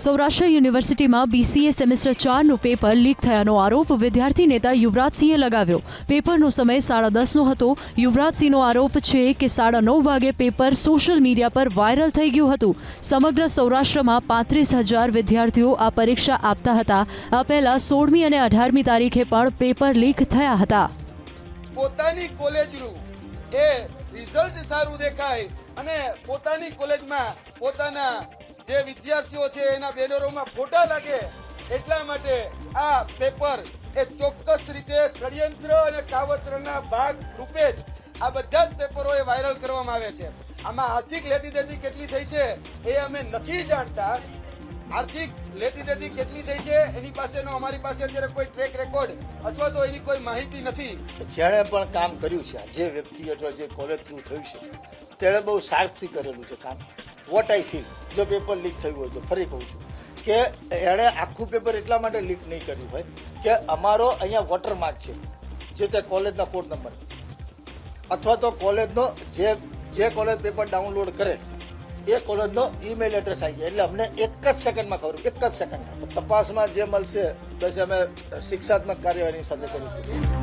સૌરાષ્ટ્ર યુનિવર્સિટીમાં BCA semester ચારનું paper leak થયાનો આરોપ વિદ્યાર્થી નેતા યુવરાજસિંહે લગાવ્યો. પેપરનો સમય સાડા દસનો હતો. યુવરાજસિંહનો આરોપ છે કે સાડા નવ વાગે પેપર સોશિયલ મીડિયા પર વાયરલ થઈ ગયું હતું. સમગ્ર સૌરાષ્ટ્રમાં પાંત્રીસ હજાર વિદ્યાર્થીઓ આ પરીક્ષા આપતા હતા. આ પહેલા સોળમી અને અઢારમી તારીખે પણ પેપર લીક થયા હતા. પોતાની કોલેજનું એ રિઝલ્ટ સારું દેખાય અને પોતાની કોલેજમાં પોતાના જે વિદ્યાર્થીઓ છે એના બેનરોમાં ફોટા લાગે, એટલા માટે આ પેપર એ ચોક્કસ રીતે ષડયંત્ર અને કાવતરના ભાગ રૂપે જ આ બધા જ પેપરો એ વાયરલ કરવામાં આવે છે. આમાં આર્થિક લેતી દેતી કેટલી થઈ છે એ અમે નથી જાણતા. આર્થિક લેતી દેતી કેટલી થઈ છે એની પાસેનો અમારી પાસે અત્યારે કોઈ ટ્રેક રેકોર્ડ અથવા તો એની કોઈ માહિતી નથી. જેણે પણ કામ કર્યું છે, જે વ્યક્તિ અથવા જે કોલેજ થ્રુ થયું છે, તેણે બહુ શાર્પથી કરેલું છે કામ. વોટ આઈ ફીલ જો પેપર લીક થયું હોય તો ફરી કહું છું કે એણે આખું પેપર એટલા માટે લીક નહીં કર્યું હોય કે અમારો અહીંયા વોટરમાર્ક છે, જે તે કોલેજના કોડ નંબર અથવા તો કોલેજનો જે જે કોલેજ પેપર ડાઉનલોડ કરે, એ કોલેજનો ઈમેલ એડ્રેસ આવી જાય. એટલે અમને એક જ સેકન્ડમાં ખબર, એક જ સેકન્ડમાં તપાસમાં જે મળશે બસ અમે શિક્ષાત્મક કાર્યવાહી સાથે કરીશું.